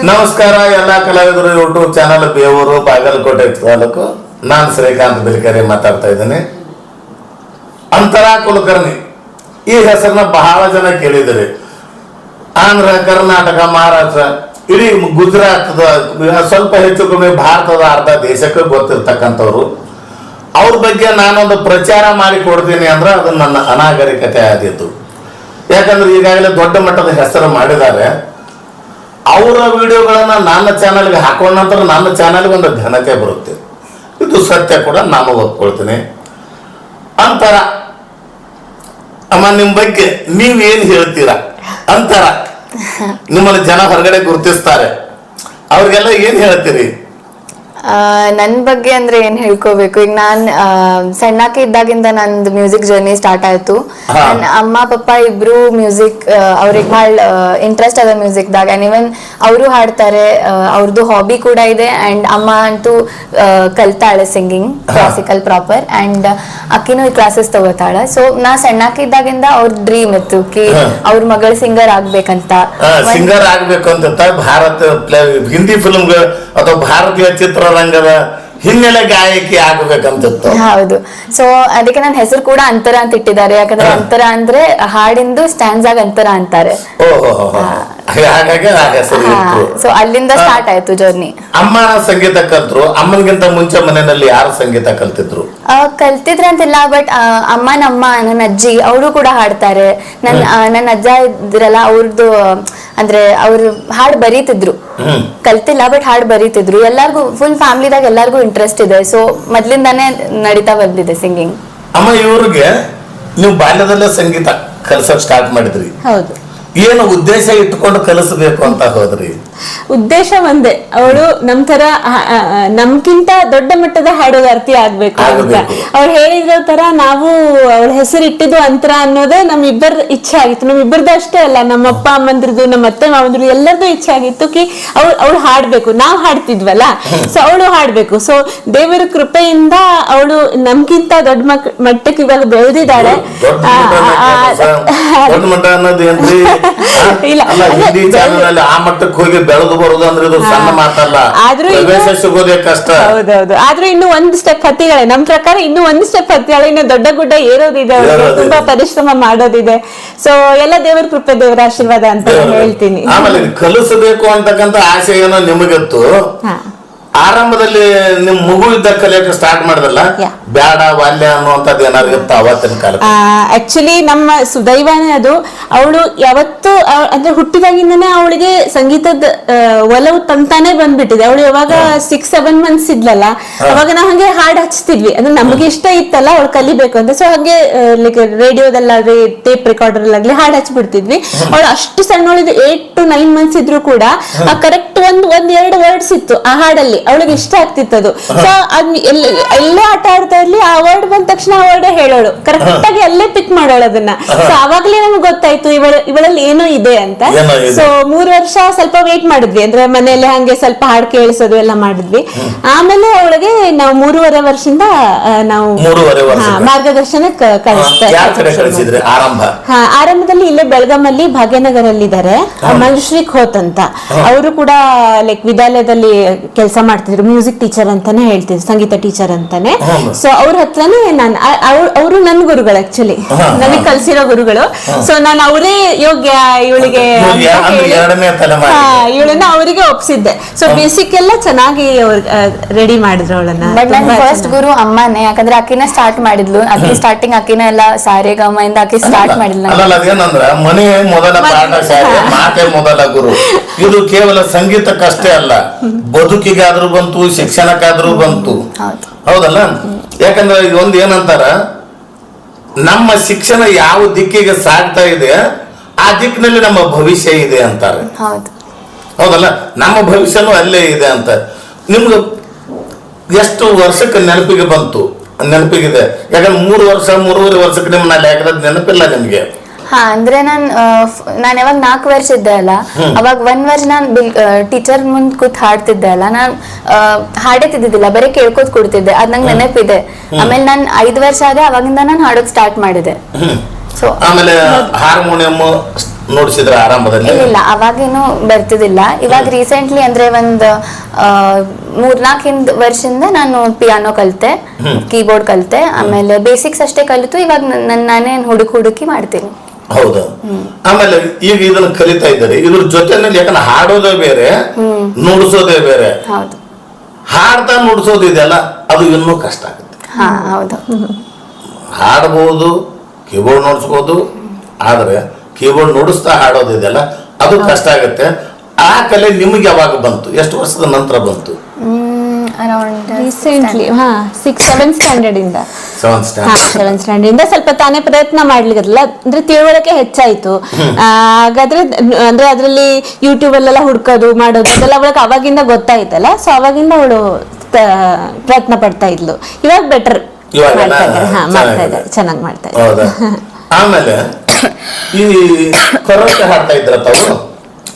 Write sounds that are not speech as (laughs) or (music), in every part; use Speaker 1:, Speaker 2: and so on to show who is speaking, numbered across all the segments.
Speaker 1: ನಮಸ್ಕಾರ, ಎಲ್ಲ ಕಲಾವಿದರು ಯೂಟ್ಯೂಬ್ ಚಾನಲ್ ಬೇವೂರು, ಬಾಗಲಕೋಟೆ ತಾಲೂಕು. ನಾನು ಶ್ರೀಕಾಂತ್ ಬಿಲ್ಕರಿ ಮಾತಾಡ್ತಾ ಇದ್ದೀನಿ. ಅಂತರ ಕುಲಕರ್ಣಿ, ಈ ಹೆಸರನ್ನ ಬಹಳ ಜನ ಕೇಳಿದಿರಿ ಆಂಧ್ರ, ಕರ್ನಾಟಕ, ಮಹಾರಾಷ್ಟ್ರ, ಇಡೀ ಗುಜರಾತ್ ಸ್ವಲ್ಪ ಹೆಚ್ಚು ಕಮ್ಮಿ ಭಾರತದ ಅರ್ಧ ದೇಶಕ್ಕೆ ಗೊತ್ತಿರ್ತಕ್ಕಂಥವ್ರು. ಅವ್ರ ಬಗ್ಗೆ ನಾನೊಂದು ಪ್ರಚಾರ ಮಾಡಿ ಕೊಡ್ತೀನಿ ಅಂದ್ರೆ ಅದು ನನ್ನ ಅನಾಗರಿಕತೆ ಆದಿತ್ತು ಯಾಕಂದ್ರೆ ಈಗಾಗಲೇ ದೊಡ್ಡ ಮಟ್ಟದ ಹೆಸರು ಮಾಡಿದ್ದಾರೆ. ಅವರ ವಿಡಿಯೋಗಳನ್ನು ನನ್ನ ಚಾನಲ್ಗೆ ಹಾಕೊಂಡ ನಂತರ ನನ್ನ ಚಾನಲ್ಗೆ ಒಂದು ಘನತೆ ಬರುತ್ತೆ. ಇದು ಸತ್ಯ ಕೂಡ ನಾನು ಒಪ್ಕೊಳ್ತೀನಿ. ಅಂತರ, ಅಮ್ಮ ನಿಮ್ಮ ಬಗ್ಗೆ ನೀವೇನು ಹೇಳ್ತೀರಾ? ಅಂತರ ನಿಮ್ಮನ್ನು ಜನ ಹೊರಗಡೆ ಗುರುತಿಸ್ತಾರೆ. ಅವ್ರಿಗೆಲ್ಲ ಏನು ಹೇಳ್ತೀರಿ?
Speaker 2: ನನ್ನ ಬಗ್ಗೆ ಅಂದ್ರೆ ಏನ್ ಹೇಳ್ಕೋಬೇಕು? ಈಗ ನಾನ್ ಸಣ್ಣಕ್ಕೆ ಸಣ್ಣಾಕಿ ಇದ್ದಾಗಿಂದ ನಂದು ಮ್ಯೂಸಿಕ್ ಜರ್ನಿ ಸ್ಟಾರ್ಟ್ ಆಯ್ತು. ನನ್ನ ಅಮ್ಮ ಪಪ್ಪ ಇಬ್ರು ಮ್ಯೂಸಿಕ್ ಅವ್ರಿಗೆ ಭಾಳ ಇಂಟ್ರೆಸ್ಟ್ ಅದ ಮ್ಯೂಸಿಕ್ ದಾಗ ಅಂಡ್ ಇವನ್ ಅವರು ಹಾಡ್ತಾರೆ ಅವ್ರದ್ದು ಹಾಬಿ ಕೂಡ ಇದೆ. ಅಂಡ್ ಅಮ್ಮ ಅಂತೂ ಕಲ್ತಾಳೆ ಸಿಂಗಿಂಗ್ ಕ್ಲಾಸಿಕಲ್ ಪ್ರಾಪರ್ ಅಂಡ್ ಅಕ್ಕಿನೂ ಕ್ಲಾಸಸ್ ತಗೋತಾಳೆ. ಸೊ ನಾ ಸಣ್ಣಕ್ಕೆ ಇದ್ದಾಗಿಂದ ಅವ್ರ ಡ್ರೀಮ್ ಇತ್ತು ಕಿ. ಅವ್ರ ಮಗಳು ಸಿಂಗರ್ ಆಗ್ಬೇಕಂತ.
Speaker 1: ಸಿಂಗರ್ ಆಗ್ಬೇಕು ಅಂತ ಭಾರತ ಹಿಂದಿ ಫಿಲ್ಮ್ ಅಥವಾ ಭಾರತೀಯ ಚಿತ್ರರಂಗದ ಹಿನ್ನೆಲೆ ಗಾಯಕಿ ಆಗಬೇಕಂತಿತ್ತು.
Speaker 2: ಹೌದು. ಸೊ ಅದಕ್ಕೆ ನನ್ನ ಹೆಸರು ಕೂಡ ಅಂತರ ಅಂತ ಇಟ್ಟಿದ್ದಾರೆ. ಯಾಕಂದ್ರೆ. ಅಂತರ ಅಂದ್ರೆ ಹಾಡಿಂದು ಸ್ಟ್ಯಾಂಡ್ಸ್ ಆಗ ಅಂತರ ಅಂತಾರೆ.
Speaker 1: ಹಾಗಾಗಿ ಆ ಹೆಸರು ಇತ್ತು
Speaker 2: ಸೊ ಅಲ್ಲಿಂದ ಸ್ಟಾರ್ಟ್ ಆಯ್ತು ಜರ್ನಿ
Speaker 1: ಅಮ್ಮನ ಸಂಗೀತ ಕಲ್ತ್ರು. ಅಮ್ಮನಿಗಿಂತ ಮುಂಚೆ ಮನೆಯಲ್ಲಿ ಯಾರು ಸಂಗೀತ ಕಲ್ತಿದ್ರು?
Speaker 2: ಕಲ್ತಿದ್ರೆ ಅಂತಿಲ್ಲ ಬಟ್ ಅಮ್ಮ ನಮ್ಮ ನನ್ನ ಅಜ್ಜಿ ಅವರು ಕೂಡ ಹಾಡ್ತಾರೆ. ನನ್ನ ಆ, ನನ್ನ ಅಜ್ಜ ಇದ್ರಲ್ಲ ಅವ್ರದ್ದು ಅಂದ್ರೆ ಅವ್ರು ಹಾಡ್ ಬರೀತಿದ್ರು. ಕಲ್ತಿಲ್ಲ ಬಟ್ ಹಾಡ್ ಬರೀತಿದ್ರು. ಎಲ್ಲಾರ್ಗು ಫುಲ್ ಫ್ಯಾಮಿಲಿದಾಗ ಎಲ್ಲಾರ್ಗು ಇಂಟ್ರೆಸ್ಟ್ ಇದೆ. ಸೊ ಮೊದ್ಲಿಂದಾನೇ ನಡೀತಾ ಬಂದಿದೆ ಸಿಂಗಿಂಗ್
Speaker 1: ಅಮ್ಮ ಇವ್ರಿಗೆ ನೀವು ಬಾಲ್ಯದಲ್ಲೇ ಸಂಗೀತ ಕಲ್ಸಕ್ ಸ್ಟಾರ್ಟ್ ಮಾಡಿದ್ರಿ.
Speaker 3: ಹೌದು.
Speaker 1: ಏನು ಉದ್ದೇಶ ಇಟ್ಕೊಂಡು ಕಲಿಸಬೇಕು ಅಂತ ಹೋದ್ರಿ?
Speaker 3: ಉದ್ದೇಶ ಒಂದೇ. ಅವಳು ನಮ್ ತರ ನಮ್ಗಿಂತ ದೊಡ್ಡ ಮಟ್ಟದ ಹಾಡುಗಾರ್ತಿ ಆಗ್ಬೇಕು ಅಂತ. ಅವ್ಳು ಹೇಳಿರೋ ತರ ನಾವು ಅವಳ ಹೆಸರು ಇಟ್ಟಿದ್ದು ಅಂತರ ಅನ್ನೋದೇ ನಮ್ಮಿಬ್ಬರ ಇಚ್ಛೆ ಆಗಿತ್ತು. ನಮ್ ಇಬ್ಬರದ ಅಷ್ಟೇ ಅಲ್ಲ ನಮ್ಮ ಅಪ್ಪ ಅಮ್ಮಂದ್ರದ್ದು ನಮ್ಮ ಅತ್ತೆ ಮಾವಂದ್ರದ್ದು ಎಲ್ಲರದ್ದು ಇಚ್ಛೆ ಆಗಿತ್ತು ಕಿ ಅವಳು ಅವಳು ಹಾಡ್ಬೇಕು. ನಾವು ಹಾಡ್ತಿದ್ವಲ್ಲ. ಸೊ ಅವಳು ಹಾಡ್ಬೇಕು. ಸೊ ದೇವರ ಕೃಪೆಯಿಂದ ಅವಳು ನಮ್ಗಿಂತ ದೊಡ್ಡ ಮಕ್ ಮಟ್ಟಕ್ಕೆ ಇವಾಗ ಬೆಳೆದಿದ್ದಾಳೆ. (laughs) ಇಲ್ಲ,
Speaker 1: ಅಲ್ಲ ಹಿಂದಿ ಚಾನಲ್ ಆ ಮಟ್ಟಕ್ಕೆ ಹೋಗಿ ಬೆಳೆದು ಬರೋದು ಅಂದ್ರೆ ಇದು ಸಣ್ಣ ಮಾತಲ್ಲ.
Speaker 3: ಆದ್ರೂ
Speaker 1: ಪ್ರವೇಶ ಸಿಗೋದೇ ಕಷ್ಟ.
Speaker 3: ಹೌದೌದು. ಆದ್ರೂ ಇನ್ನು ಒಂದು ಸ್ಟೆಪ್ ಹತ್ತಿಗಳೇ. ನಮ್ ಪ್ರಕಾರ ಇನ್ನು ಒಂದ್ ಸ್ಟೆಪ್ ಹತ್ತಿಗಳೇ ಇನ್ನು ದೊಡ್ಡ ಗುಡ್ಡ ಏರೋದಿದೆ ಅವ್ರಿಗೆ. ತುಂಬಾ ಪರಿಶ್ರಮ ಮಾಡೋದಿದೆ. ಸೊ ಎಲ್ಲ ದೇವರ ಕೃಪೆ ದೇವರ ಆಶೀರ್ವಾದ ಅಂತ ಹೇಳ್ತೀನಿ.
Speaker 1: ಆಮೇಲೆ ಕಲಿಸಬೇಕು ಅಂತಕ್ಕಂತ ಆಸೆ ಏನೋ ನಿಮಗಿತ್ತು.
Speaker 3: ಹಾ.
Speaker 1: ಆರಂಭದಲ್ಲಿ ನಿಮ್ ಮಗು ಇದ್ದ ಕಲಿಯಕ್ಕೆ ಸ್ಟಾರ್ಟ್ ಮಾಡಿದಲ್ಲ. ಬ್ಯಾಡ ಬಾಲ್ಯ ಅನ್ನುವಂಥದ್ದು ಏನಾದ್ರು ಇತ್ತು ಅವತ್ತಿನ ಕಾಲ
Speaker 3: ಆಕ್ಚುಲಿ ನಮ್ಮ ಸುದೈವನೇ ಅದು. ಅವಳು ಯಾವತ್ತು ಅಂದ್ರೆ ಹುಟ್ಟಿದಾಗಿಂದನೇ ಅವಳಿಗೆ ಸಂಗೀತದ ಒಲವು ತಂತಾನೆ ಬಂದ್ಬಿಟ್ಟಿದೆ. ಅವಳು ಯಾವಾಗ ಸಿಕ್ಸ್ ಸೆವೆನ್ ಮಂತ್ಸ್ ಇದ್ಲಲ್ಲ ಅವಾಗ ನಾವು ಹಂಗೆ ಹಾಡ್ ಹಚ್ತಿದ್ವಿ. ಅಂದ್ರೆ ನಮಗೆ ಇಷ್ಟ ಇತ್ತಲ್ಲ ಅವಳು ಕಲಿಬೇಕು ಅಂತ. ಸೊ ಹಂಗೆ ಲೈಕ್ ರೇಡಿಯೋದಲ್ಲಾಗ್ಲಿ ಟೇಪ್ ರೆಕಾರ್ಡರ್ ಆಗ್ಲಿ ಹಾಡ್ ಹಚ್ಬಿಡ್ತಿದ್ವಿ. ಅವಳು ಅಷ್ಟು ಸಣ್ಣವಳಿದ್ ಏಟ್ ಟು ನೈನ್ ಮಂತ್ಸ್ ಇದ್ರು ಕೂಡ ಆ ಕರೆಕ್ಟ್ ಒಂದ್ ಒಂದ್ ಎರಡು ವರ್ಡ್ಸ್ ಇತ್ತು ಆ ಹಾಡಲ್ಲಿ. ಅವಳಿಗೆ ಇಷ್ಟ ಆಗ್ತಿತ್ತು ಅದು ಸೊ ಅದ್ ಎಲ್ಲ ಆಟ ಆಡ್ತಾ ಇರ್ಲಿ ಆ ವರ್ಡ್ ಬಂದ ತಕ್ಷಣ ಆ ವರ್ಡ್ ಹೇಳೋಳು. ಕರೆಕ್ಟ್ ಆಗಿ ಅಲ್ಲೇ ಪಿಕ್ ಮಾಡೋಳು ಅದನ್ನ. ಸೊ ಅವಾಗ್ಲೇ ನಮ್ಗೆ ಗೊತ್ತಾಯ್ತು ಇವಳ ಇವಳಲ್ಲಿ ಏನೋ ಇದೆ ಅಂತ. ಸೊ ಮೂರ್ ವರ್ಷ ಸ್ವಲ್ಪ ವೇಟ್ ಮಾಡಿದ್ವಿ. ಅಂದ್ರೆ ಮನೆಯಲ್ಲಿ ಹಂಗೆ ಸ್ವಲ್ಪ ಹಾಡ್ ಕೇಳಿಸೋದು ಎಲ್ಲ ಮಾಡಿದ್ವಿ. ಆಮೇಲೆ ಅವಳಿಗೆ ನಾವು ಮೂರುವರೆ ವರ್ಷದಿಂದ ನಾವು
Speaker 1: ಮೂರುವರೆ ವರ್ಷ
Speaker 3: ಮಾರ್ಗದರ್ಶನ ಕಳಿಸ್ತಾ
Speaker 1: ಕಳಿಸಿದ್ರಿ? ಆರಂಭ?
Speaker 3: ಹಾ ಆರಂಭದಲ್ಲಿ ಇಲ್ಲೇ ಬೆಳಗಾಮಲ್ಲಿ ಭಾಗ್ಯನಗರಲ್ಲಿ ಇದ್ದಾರೆ ಮಂಜುಶ್ರೀ ಖೋತ್ ಅಂತ. ಅವರು ಕೂಡ ಲೈಕ್ ವಿದ್ಯಾಲಯದಲ್ಲಿ ಕೆಲಸ ಮಾಡ್ತಿದ್ರು ಮ್ಯೂಸಿಕ್ ಟೀಚರ್ ಅಂತಾನೆ ಹೇಳ್ತಿದ್ರು ಸಂಗೀತ ಟೀಚರ್ ಅಂತಾನೆ. ಸೊ ಅವ್ರ ಹತ್ರನೇ ನಾನು ಅವರು ನನ್ನ ಗುರುಗಳು ಆಕ್ಚುಲಿ ನನಗೆ. ಕಲ್ಸಿರೋ ಗುರುಗಳು. ಸೊ ನಾನು ಅವರೇ ಯೋಗ್ಯ ಇವಳಿಗೆ. ಇವಳನ್ನ ಅವರಿಗೆ ಒಪ್ಸಿದ್ದೆ. ಸೊ ಬೇಸಿಕ್ ಎಲ್ಲ ಚೆನ್ನಾಗಿ ರೆಡಿ ಮಾಡಿದ್ರು ಅವಳನ್ನ.
Speaker 2: ಬಟ್
Speaker 3: ನನ್
Speaker 2: ಫಸ್ಟ್ ಗುರು ಅಮ್ಮನೇ ಯಾಕಂದ್ರೆ ಆಕಿನ ಸ್ಟಾರ್ಟ್ ಮಾಡಿದ್ಲು. ಆಕಿ ಸ್ಟಾರ್ಟಿಂಗ್ ಆಕಿನ ಎಲ್ಲ ಸಾರೆ ಗಮ ಇಂದ ಆಕಿ ಸ್ಟಾರ್ಟ್ ಮಾಡಿದ್ಲು
Speaker 1: ಅದಲ್ಲ ಅದೇನಂದ್ರ ಮನೆ ಮೊದಲ ಪಾಠ ಶಾಲೆ ಮಾತೆ ಮೊದಲ ಗುರು. ಇದು ಕೇವಲ ಸಂಗೀತಕ್ಕಷ್ಟೇ ಅಲ್ಲ ಬದುಕಿಗಾದ್ರೂ ಬಂತು ಶಿಕ್ಷಣಕ್ಕಾದ್ರೂ ಬಂತು.
Speaker 2: ಹೌದು.
Speaker 1: ಹೌದಲ್ಲ? ಯಾಕಂದ್ರೆ ಒಂದ್ ಏನಂತಾರ ನಮ್ಮ ಶಿಕ್ಷಣ ಯಾವ ದಿಕ್ಕಿಗೆ ಸಾಗ್ತಾ ಇದೆ ಆ ದಿಕ್ಕಿನಲ್ಲಿ ನಮ್ಮ ಭವಿಷ್ಯ ಇದೆ ಅಂತಾರೆ.
Speaker 2: ಹೌದು.
Speaker 1: ಹೌದಲ್ಲ? ನಮ್ಮ ಭವಿಷ್ಯನೂ ಅಲ್ಲೇ ಇದೆ ಅಂತ. ನಿಮ್ಗೆ ಎಷ್ಟು ವರ್ಷಕ್ಕೆ ನೆನಪಿಗೆ ಬಂತು? ನೆನಪಿಗಿದೆ. ಯಾಕಂದ್ರೆ ಮೂರು ವರ್ಷ ಮೂರುವರೆ ವರ್ಷಕ್ಕೆ ನಿಮ್ಮ ಅಲ್ಲಿ ಹಾಕಿರೋದು ನೆನಪಿಲ್ಲ ನಿಮ್ಗೆ.
Speaker 2: ಹಾ ಅಂದ್ರೆ ನಾನ್ ನಾನು ಯಾವಾಗ ನಾಲ್ಕು ವರ್ಷ ಇದ್ದೆ ಅಲ್ಲ ಅವಾಗ ಒಂದ್ ವರ್ಷ ನಾನ್ ಟೀಚರ್ ಮುಂದ್ ಕೂತ್ ಹಾಡ್ತಿದ್ದೆ ಅಲ್ಲ ನಾನ್ ಹಾಡೇ ತಿದ್ದಿದ್ದಿಲ್ಲ ಬರೀ ಕೇಳ್ಕೊತ್ ಕೊಡ್ತಿದ್ದೆ ಅದ್ ನಂಗೆ ನೆನಪಿದೆ. ಆಮೇಲೆ ನಾನ್ ಐದ್ ವರ್ಷ ಆದ್ರೆ ಅವಾಗಿಂದ ನಾನು ಹಾಡೋಕ್ ಸ್ಟಾರ್ಟ್ ಮಾಡಿದೆ.
Speaker 1: ಆಮೇಲೆ ಹಾರ್ಮೋನಿಯಂ ನೋಡಿಸಿದ್ರ ಆರಂಭದಲ್ಲಿ?
Speaker 2: ಇಲ್ಲ ಅವಾಗೇನು ಬರ್ತಿದಿಲ್ಲ ಇವಾಗ ರೀಸೆಂಟ್ಲಿ ಅಂದ್ರೆ ಒಂದು ಮೂರ್ನಾಲ್ಕು ಹಿಂದ್ ವರ್ಷದಿಂದ ನಾನು ಪಿಯಾನೋ ಕಲಿತೆ ಕೀಬೋರ್ಡ್ ಕಲಿತೆ ಆಮೇಲೆ ಬೇಸಿಕ್ಸ್ ಅಷ್ಟೇ ಕಲಿತು ಇವಾಗ ನನ್ನ ನಾನೇ ಹುಡುಕಿ ಹುಡುಕಿ ಮಾಡ್ತೀನಿ.
Speaker 1: ಹೌದು. ಆಮೇಲೆ ಈಗ ಇದನ್ನ ಕಲಿತಾ ಇದ್ದಾರೆ. ಇದ್ರ ಜೊತೆನಲ್ಲಿ ಯಾಕಂದ್ರೆ ಹಾಡೋದೇ ಬೇರೆ ನುಡಿಸೋದೇ ಬೇರೆ.
Speaker 2: ಹೌದು.
Speaker 1: ಹಾಡ್ತಾ ನುಡಿಸೋದು ಇದೆಯಲ್ಲ ಅದು ಇನ್ನೂ ಕಷ್ಟ ಆಗುತ್ತೆ.
Speaker 2: ಹಾ ಹೌದು.
Speaker 1: ಹಾಡ್ಬೋದು ಕೀಬೋರ್ಡ್ ನೋಡಿಸ್ಬೋದು ಆದ್ರೆ ಕೀಬೋರ್ಡ್ ನುಡಿಸ್ತಾ ಹಾಡೋದು ಇದೆಲ್ಲ ಅದು ಕಷ್ಟ ಆಗುತ್ತೆ. ಆ ಕಲೆ ನಿಮಗೆ ಯಾವಾಗ ಬಂತು? ಎಷ್ಟು ವರ್ಷದ ನಂತರ ಬಂತು?
Speaker 3: ರೀಸೆಂಟ್ಲಿ ಹಾ ಸಿಕ್ಸ್ ಸೆವೆನ್ ಸ್ಟ್ಯಾಂಡರ್ಡ್ ಇಂದ.
Speaker 1: ಸೆವೆನ್ ಸ್ಟ್ಯಾಂಡರ್ಡ್
Speaker 3: ಇಂದ ಸ್ವಲ್ಪ ತಾನೇ ಪ್ರಯತ್ನ ಮಾಡ್ಲಿಕ್ಕಲ್ಲ ಅಂದ್ರೆ ತಿಳುವಳಿಕೆ ಹೆಚ್ಚಾಯ್ತು. ಆ, ಹಾಗಾದ್ರೆ ಅಂದ್ರೆ ಅದ್ರಲ್ಲಿ ಯೂಟ್ಯೂಬ್ ಅಲ್ಲೆಲ್ಲ ಹುಡ್ಕೋದು ಮಾಡೋದು ಅದೆಲ್ಲ ಅವಳಕ್ ಅವಾಗಿಂದ ಗೊತ್ತಾಯ್ತಲ್ಲ ಸೊ ಅವಾಗಿಂದ ಅವಳು ಪ್ರಯತ್ನ ಪಡ್ತಾ ಇದ್ಲು. ಇವಾಗ ಬೆಟರ್
Speaker 1: ಇವಾಗ
Speaker 3: ಮಾಡ್ತಾ ಇದ್ದಾರೆ. ಮಾಡ್ತಾ ಇದ್ದಾರೆ. ಚೆನ್ನಾಗಿ ಮಾಡ್ತಾ ಇದ್ದಾರೆ.
Speaker 1: ಹೌದಾ? (laughs) ಆಮೇಲೆ ಈ ಕರೋಕೆ ಹಾಡ್ತಾ ಇದ್ರ ತಾವು?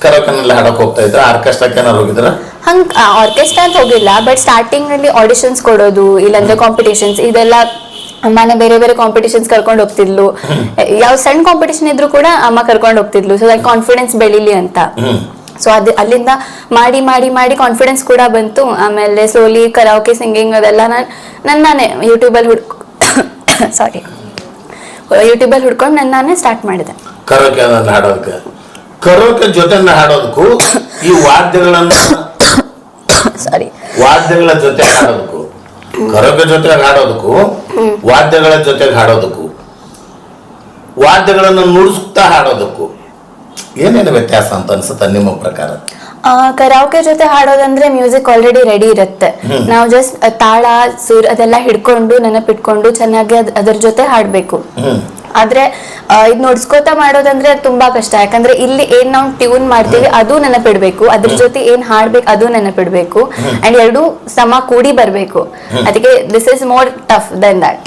Speaker 1: ಕರೋಕೆನೆಲ್ಲ ಹಾಡಕ್ ಹೋಗ್ತಾ ಇದ್ರ ಆರ್ಕೆಸ್ಟ್ರಾಕ್ಕೆ ಏನಾರು ಹೋಗಿದ್ರ
Speaker 2: ಹಂಗ್ ಆರ್ಕೆಸ್ಟ್ರಾ ಅಂತ ಹೋಗಿಲ್ಲ ಬಟ್ ಸ್ಟಾರ್ಟಿಂಗ್ನಲ್ಲಿ ಆಡಿಷನ್ಸ್ ಕೊಡೋದು ಇಲ್ಲಾಂದ್ರೆ ಕಾಂಪಿಟೇಷನ್ಸ್ ಇದೆಲ್ಲ ಅಮ್ಮನ ಬೇರೆ ಬೇರೆ ಕಾಂಪಿಟೇಷನ್ಸ್ ಕರ್ಕೊಂಡು ಹೋಗ್ತಿದ್ಲು. ಯಾವ ಸಣ್ಣ ಕಾಂಪಿಟೇಷನ್ ಇದ್ರು ಕೂಡ ಅಮ್ಮ ಕರ್ಕೊಂಡು ಹೋಗ್ತಿದ್ಲು ಸೊ ದಟ್ ಕಾನ್ಫಿಡೆನ್ಸ್ ಬೆಳಿಲಿ ಅಂತ. ಸೊ ಅದು ಅಲ್ಲಿಂದ ಮಾಡಿ ಮಾಡಿ ಮಾಡಿ ಕಾನ್ಫಿಡೆನ್ಸ್ ಕೂಡ ಬಂತು ಆಮೇಲೆ ಸ್ಲೋಲಿ ಕರಾವಕೆ ಸಿಂಗಿಂಗ್ ಅದೆಲ್ಲ ನಾನು ನನ್ನ ನಾನೇ ಯೂಟ್ಯೂಬಲ್ಲಿ ಹುಡ್ಕೊ (coughs) ಸಾರಿ ಯೂಟ್ಯೂಬಲ್ಲಿ ಹುಡ್ಕೊಂಡು ನನ್ನ ನಾನೇ ಸ್ಟಾರ್ಟ್ ಮಾಡಿದೆ.
Speaker 1: ಕರೋಕೆ ಹಾಡೋದಕ್ಕೆ ಕರೋಕೆ ಜೊತೆ ಹಾಡೋದಕ್ಕೂ ಈ ವಾದ್ಯಗಳನ್ನ
Speaker 2: ಸಾರಿ
Speaker 1: ವಾದ್ಯಗಳ ಜೊತೆ ಹಾಡೋದಕ್ಕೂ ಕರೋಕೆ ಜೊತೆ ಹಾಡೋದಕ್ಕೂ ವಾದ್ಯಗಳ ಜೊತೆ ಹಾಡೋದಕ್ಕೂ ವಾದ್ಯಗಳನ್ನು ನುಡಿಸ್ತಾ ಹಾಡೋದಕ್ಕೂ ಏನೇನು ವ್ಯತ್ಯಾಸ ಅಂತ ಅನ್ಸುತ್ತೆ ನಿಮ್ಮ ಪ್ರಕಾರ?
Speaker 2: ಕರಾವಕೆ ಜೊತೆ ಹಾಡೋದಂದ್ರೆ ಮ್ಯೂಸಿಕ್ ಆಲ್ರೆಡಿ ರೆಡಿ ಇರುತ್ತೆ. ನಾವು ಜಸ್ಟ್ ತಾಳ ಸುರ್ ಅದೆಲ್ಲ ಹಿಡ್ಕೊಂಡು ನೆನಪಿಟ್ಕೊಂಡು ಚೆನ್ನಾಗಿ ಅದರ ಜೊತೆ ಹಾಡ್ಬೇಕು. ಆದ್ರೆ ಇದ್ ನೋಡ್ಸ್ಕೋತಾ ಮಾಡೋದಂದ್ರೆ ತುಂಬಾ ಕಷ್ಟ. ಯಾಕಂದ್ರೆ ಇಲ್ಲಿ ಏನ್ ನಾವು ಟ್ಯೂನ್ ಮಾಡ್ತೀವಿ ಅದು ನೆನಪಿಡ್ಬೇಕು. ಅದ್ರ ಜೊತೆ ಏನ್ ಹಾಡ್ಬೇಕು ಅದು ನೆನಪಿಡ್ಬೇಕು. ಅಂಡ್ ಎರಡು ಸಮ ಕೂಡಿ ಬರ್ಬೇಕು. ಅದಕ್ಕೆ this is more tough then that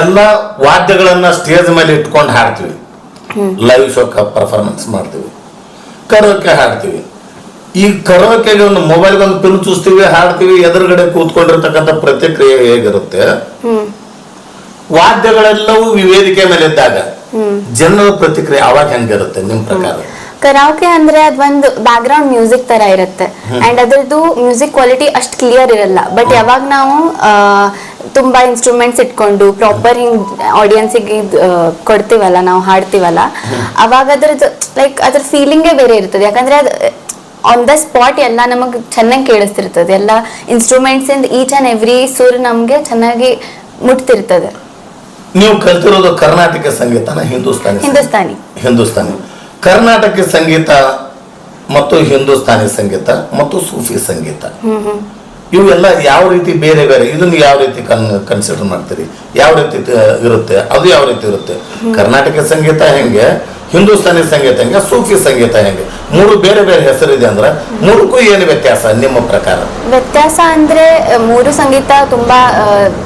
Speaker 1: ಎಲ್ಲ ವಾದ್ಯಗಳನ್ನ ಸ್ಟೇಜ್ ಮೇಲೆ ಇಟ್ಕೊಂಡು ಹಾಡ್ತೀವಿ. ಲೈವ್ ಶೋ ಪರ್ಫಾರ್ಮೆನ್ಸ್ ಮಾಡ್ತೀವಿ. ಕರೋಕೆ ಹಾಡ್ತೀವಿ. ಈ ಕರೋಕೆಗೆ ಒಂದು ಮೊಬೈಲ್ ಒಂದು ಪಿನ್ ಚೂಸ್ತೀವಿ ಹಾಡ್ತೀವಿ ಎದುರುಗಡೆ ಕೂತ್ಕೊಂಡಿರ್ತಕ್ಕಂಥ ಪ್ರತಿಕ್ರಿಯೆ ಹೇಗಿರುತ್ತೆ? ವಾದ್ಯಗಳೆಲ್ಲವೂ ವಿವೇದಿಕೆ ವೇದಿಕೆ ಮೇಲೆ ಇದ್ದಾಗ ಜನರ ಪ್ರತಿಕ್ರಿಯೆ ಅವಾಗ ಹೆಂಗಿರುತ್ತೆ ನಿಮ್ ಪ್ರಕಾರ?
Speaker 2: ಕರಾವಕೆ ಅಂದ್ರೆ ಅದೊಂದು ಬ್ಯಾಕ್ ಗ್ರೌಂಡ್ ಮ್ಯೂಸಿಕ್ ತರ ಇರುತ್ತೆ. ಅಂಡ್ ಅದ್ರದ್ದು ಮ್ಯೂಸಿಕ್ ಕ್ವಾಲಿಟಿ ಅಷ್ಟು ಕ್ಲಿಯರ್ ಇರಲ್ಲ. ಬಟ್ ಯಾವಾಗ ನಾವು ತುಂಬಾ ಇನ್ಸ್ಟ್ರೂಮೆಂಟ್ಸ್ ಇಟ್ಕೊಂಡು ಪ್ರಾಪರ್ ಹಿಂಗ್ ಆಡಿಯನ್ಸಿಗೆ ಕೊಡ್ತೀವಲ್ಲ ನಾವು ಹಾಡ್ತೀವಲ್ಲ ಅವಾಗ ಅದ್ರದ್ದು ಲೈಕ್ ಅದ್ರ ಫೀಲಿಂಗೇ ಬೇರೆ ಇರ್ತದೆ. ಯಾಕಂದ್ರೆ ಅದು ಆನ್ ದ ಸ್ಪಾಟ್ ಎಲ್ಲ ನಮಗೆ ಚೆನ್ನಾಗಿ ಕೇಳಿಸ್ತಿರ್ತದೆ. ಎಲ್ಲ ಇನ್ಸ್ಟ್ರೂಮೆಂಟ್ಸ್ ಇಂದ ಈಚ್ ಆ್ಯಂಡ್ ಎವ್ರಿ ಸುರ್ ನಮಗೆ ಚೆನ್ನಾಗಿ ಮುಟ್ತಿರ್ತದೆ.
Speaker 1: ನೀವು ಕಲ್ತಿರೋದು ಕರ್ನಾಟಕ ಸಂಗೀತನ ಹಿಂದೂಸ್ತಾನಿ
Speaker 2: ಹಿಂದೂಸ್ತಾನಿ.
Speaker 1: ಹಿಂದೂಸ್ತಾನಿ. ಕರ್ನಾಟಕ ಸಂಗೀತ ಮತ್ತು ಹಿಂದೂಸ್ತಾನಿ ಸಂಗೀತ ಮತ್ತು ಸೂಫಿ ಸಂಗೀತ. ಇವೆಲ್ಲ ಯಾವ ರೀತಿ ಬೇರೆ ಬೇರೆ, ಇದನ್ನ ಯಾವ ರೀತಿ ಕನ್ ಕನ್ಸಿಡರ್ ಮಾಡ್ತೀರಿ? ಯಾವ ರೀತಿ ಇರುತ್ತೆ? ಅದು ಯಾವ ರೀತಿ ಇರುತ್ತೆ? ಕರ್ನಾಟಕ ಸಂಗೀತ ಹೆಂಗೆ? ಹಿಂದೂಸ್ತಾನಿ ಸಂಗೀತ ಹೆಂಗೆ? ಸೂಫಿ ಸಂಗೀತ ಹೆಂಗೆ? ಮೂರು ಬೇರೆ ಬೇರೆ ಹೆಸರಿದೆ ಅಂದ್ರೆ ಮೂರಕ್ಕೂ ಏನು ವ್ಯತ್ಯಾಸ ನಿಮ್ಮ ಪ್ರಕಾರ?
Speaker 2: ವ್ಯತ್ಯಾಸ ಅಂದ್ರೆ ಮೂರು ಸಂಗೀತ ತುಂಬಾ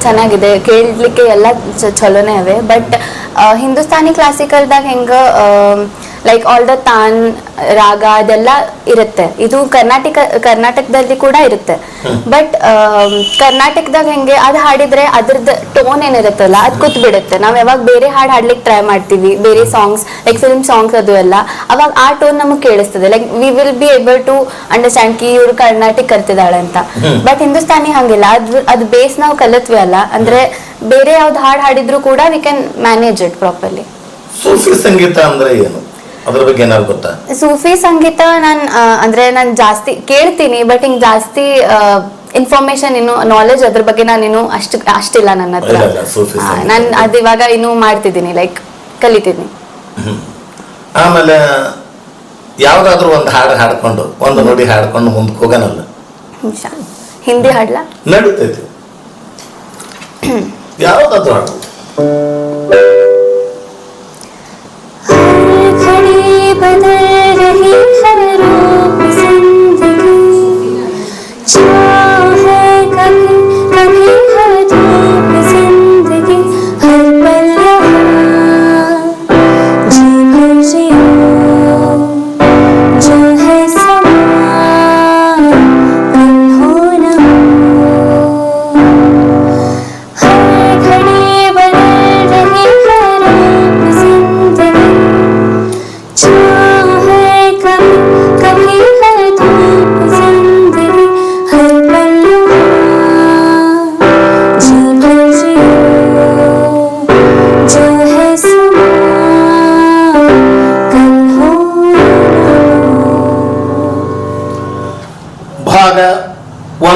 Speaker 2: ಚೆನ್ನಾಗಿದೆ. ಕೇಳಲಿಕ್ಕೆ ಎಲ್ಲ ಚಲೋನೇ ಅವೆ ಬಟ್ ಹಿಂದೂಸ್ತಾನಿ ಕ್ಲಾಸಿಕಲ್ದಾಗ ಹೆಂಗ ಲೈಕ್ ಆಲ್ ದ ತಾನ್ ರಾಗ ಅದೆಲ್ಲ ಇರುತ್ತೆ. ಇದು ಕರ್ನಾಟಕ ಕರ್ನಾಟಕದಲ್ಲಿ ಕೂಡ ಇರುತ್ತೆ. ಬಟ್ ಕರ್ನಾಟಕದಾಗ ಹೆಂಗೆ ಅದು ಹಾಡಿದ್ರೆ ಅದ್ರದ್ದು ಟೋನ್ ಏನಿರುತ್ತಲ್ಲ ಅದ್ ಕೂತ್ ಬಿಡುತ್ತೆ ನಾವ್ ಯಾವಾಗ ಬೇರೆ ಹಾಡ್ ಹಾಡ್ಲಿಕ್ಕೆ ಟ್ರೈ ಮಾಡ್ತೀವಿ ಬೇರೆ ಸಾಂಗ್ಸ್ ಲೈಕ್ ಫಿಲ್ಮ್ ಸಾಂಗ್ಸ್ ಅದು ಎಲ್ಲ ಅವಾಗ ಆ ಟೋನ್ ನಮಗ್ ಕೇಳಿಸ್ತದೆ. Like we will be able to understand ಕಿ ಇವ್ರು ಕರ್ನಾಟಕ ಕರ್ತಿದ್ದಾಳೆ ಅಂತ. ಬಟ್ ಹಿಂದೂಸ್ತಾನಿ ಹಂಗಿಲ್ಲ. ಅದ್ ಅದ್ ಬೇಸ್ ನಾವು ಕಲಿತ್ವಿ ಅಲ್ಲ. ಅಂದ್ರೆ ಬೇರೆ ಯಾವ್ದು ಹಾಡ್ ಹಾಡಿದ್ರು ಕೂಡ we can manage it properly
Speaker 1: ಸೂಫಿ ಸಂಗೀತ ಅಂದ್ರೆ ಏನು? ಅದ್ರ ಬಗ್ಗೆ ಏನಾದ್ರು ಗೊತ್ತಾ?
Speaker 2: ಸೂಫಿ ಸಂಗೀತ ನಾನು ಅಂದ್ರೆ ನಾನು ಜಾಸ್ತಿ ಕೇಳ್ತೀನಿ ಬಟ್ ಹಿಂಗ್ ಜಾಸ್ತಿ ಇನ್ಫಾರ್ಮೇಶನ್ ಇನ್ನು ನಾಲೆಜ್ ಅದ್ರ ಬಗ್ಗೆ ನಾನು ಇನ್ನು ಅಷ್ಟು ಅಷ್ಟಿಲ್ಲ ನನ್ನ ಹತ್ರ. ನಾನು ಅದು ಇವಾಗ ಇನ್ನು ಮಾಡ್ತಿದ್ದೀನಿ ಲೈಕ್ ಕಲಿತಿದ್ದೀನಿ
Speaker 1: ಆಮೇಲೆ ಯಾವ್ದಾದ್ರು ಒಂದು ಹಾಡು ಹಾಡ್ಕೊಂಡು ಒಂದು ನುಡಿ ಹಾಡ್ಕೊಂಡು ಮುಂದಕ್ಕೆ
Speaker 2: ಹೋಗನಲ್ಲ? ಹಿಂದಿ ಹಾಡ್ಲಾ?
Speaker 1: ನಡೀತೈತಿ. ಯಾವ್ದಾದ್ರು ಹಾಡು.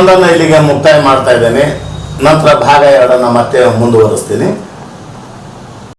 Speaker 1: ಒಂದನ್ನು ಇಲ್ಲಿಗೆ ಮುಕ್ತಾಯ ಮಾಡ್ತಾ ಇದ್ದೇನೆ. ನಂತರ ಭಾಗ ಎರಡನ್ನು ಮತ್ತೆ ಮುಂದುವರಿಸ್ತೀನಿ.